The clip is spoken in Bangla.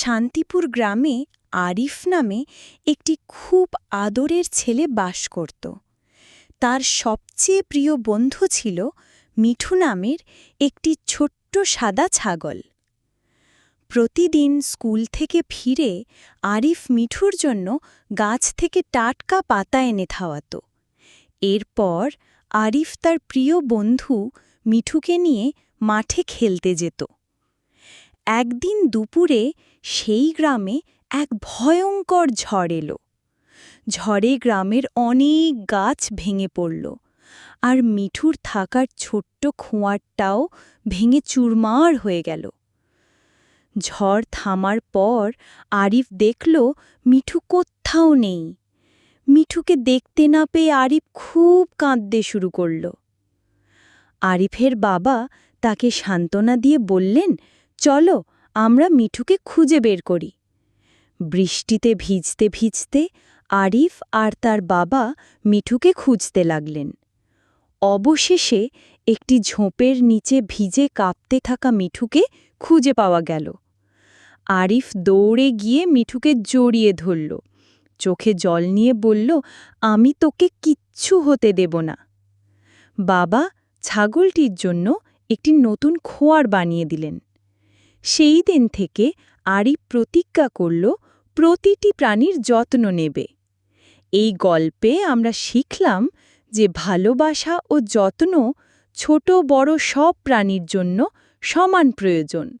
শান্তিপুর গ্রামে আরিফ নামে একটি খুব আদরের ছেলে বাস করত। তার সবচেয়ে প্রিয় বন্ধু ছিল মিঠু নামের একটি ছোট্ট সাদা ছাগল। প্রতিদিন স্কুল থেকে ফিরে আরিফ মিঠুর জন্য গাছ থেকে টাটকা পাতা এনে খাওয়াত। এরপর আরিফ তার প্রিয় বন্ধু মিঠুকে নিয়ে মাঠে খেলতে যেত। একদিন দুপুরে সেই গ্রামে এক ভয়ঙ্কর ঝড় এলো। ঝড়ে গ্রামের অনেক গাছ ভেঙে পড়ল আর মিঠুর থাকার ছোট্ট খোঁয়ারটাও ভেঙে চুরমার হয়ে গেল। ঝড় থামার পর আরিফ দেখল মিঠু কোত্থাও নেই। মিঠুকে দেখতে না পেয়ে আরিফ খুব কাঁদতে শুরু করল। আরিফের বাবা তাকে সান্ত্বনা দিয়ে বললেন চলো, আমরা মিঠুকে খুঁজে বের করি। বৃষ্টিতে ভিজতে ভিজতে আরিফ আর তার বাবা মিঠুকে খুঁজতে লাগলেন। অবশেষে একটি ঝোপের নিচে ভিজে কাঁপতে থাকা মিঠুকে খুঁজে পাওয়া গেল। আরিফ দৌড়ে গিয়ে মিঠুকে জড়িয়ে ধরল। চোখে জল নিয়ে বলল, আমি তোকে কিচ্ছু হতে দেব না। বাবা, ছাগলটির জন্য একটি নতুন খোয়ার বানিয়ে দিলেন। সেই দিন থেকে আরিফ প্রতিজ্ঞা করল, প্রতিটি প্রাণীর যত্ন নেবে। এই গল্পে আমরা শিখলাম যে ভালোবাসা ও যত্ন ছোট বড় সব প্রাণীর জন্য সমান প্রয়োজন।